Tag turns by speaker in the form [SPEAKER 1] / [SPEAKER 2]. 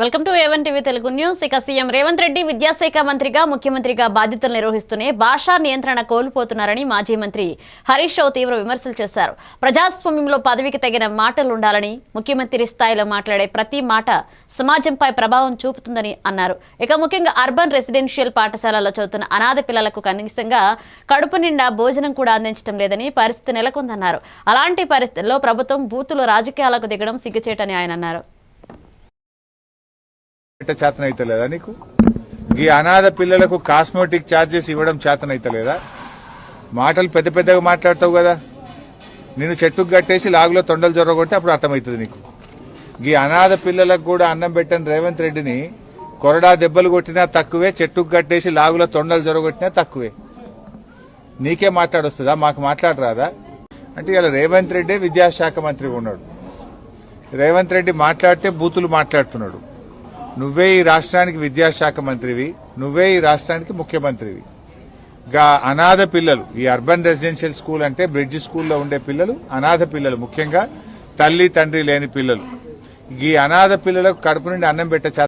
[SPEAKER 1] Welcome to A one TV Telugu news. ఇక CM Revanth Reddy విద్యాశాఖ మంత్రిగా ముఖ్యమంత్రిగా బాధ్యతలు నిర్వహిస్తూనే భాషా నియంత్రణ కోల్పోతున్నారని మాజీ మంత్రి హరీష్ రావు తీవ్ర విమర్శలు చేశారు. ప్రజాస్వామ్యంలో పదవికి తగిన మాటలు ఉండాలని ముఖ్యమంత్రి స్థాయిలో మాట్లాడే ప్రతి మాట సమాజంపై ప్రభావం చూపుతుందని అన్నారు. ఇక ముఖ్యంగా అర్బన్ రెసిడెన్షియల్ పాఠశాలలో చదువుతున్న అనాథ పిల్లలకు కనీసంగా కడుపు నిండా భోజనం కూడా అందించడం లేదని పరిస్థితి నెలకొందన్నారు. అలాంటి పరిస్థితుల్లో ప్రభుత్వం బూతులు రాజకీయాలకు దిగడం సిగ్గుచేటని ఆయన అన్నారు.
[SPEAKER 2] పెట్ట చేతనైతలేదా నీకు? ఈ అనాథ పిల్లలకు కాస్మెటిక్ ఛార్జెస్ ఇవ్వడం చేతనైతలేదా మాటలు పెద్ద పెద్దగా మాట్లాడతావు కదా. నేను చెట్టుకు కట్టేసి లాగులో తొండలు జొరగొడితే అప్పుడు అర్థమవుతుంది నీకు. ఈ అనాథ పిల్లలకు కూడా అన్నం పెట్టని రేవంత్ రెడ్డిని కొరడా దెబ్బలు కొట్టినా తక్కువే చెట్టుకు కట్టేసి లాగులో తొండలు జొరగొట్టినా తక్కువే. నీకే మాట్లాడొస్తుందా? మాకు మాట్లాడరాదా? అంటే ఇలా రేవంత్ రెడ్డి విద్యాశాఖ మంత్రిగా ఉన్నాడు. రేవంత్ రెడ్డి మాట్లాడితే బూతులు మాట్లాడుతున్నాడు. నువ్వే ఈ రాష్ట్రానికి విద్యాశాఖ మంత్రివి నువ్వే ఈ రాష్ట్రానికి ముఖ్యమంత్రివి. గా అనాథ పిల్లలు ఈ అర్బన్ రెసిడెన్షియల్ స్కూల్ అంటే బ్రిడ్జ్ స్కూల్లో ఉండే పిల్లలు అనాథ పిల్లలు ముఖ్యంగా తల్లి తండ్రి లేని పిల్లలు. ఈ అనాథ పిల్లలకు కడుపు నుండి అన్నం పెట్టే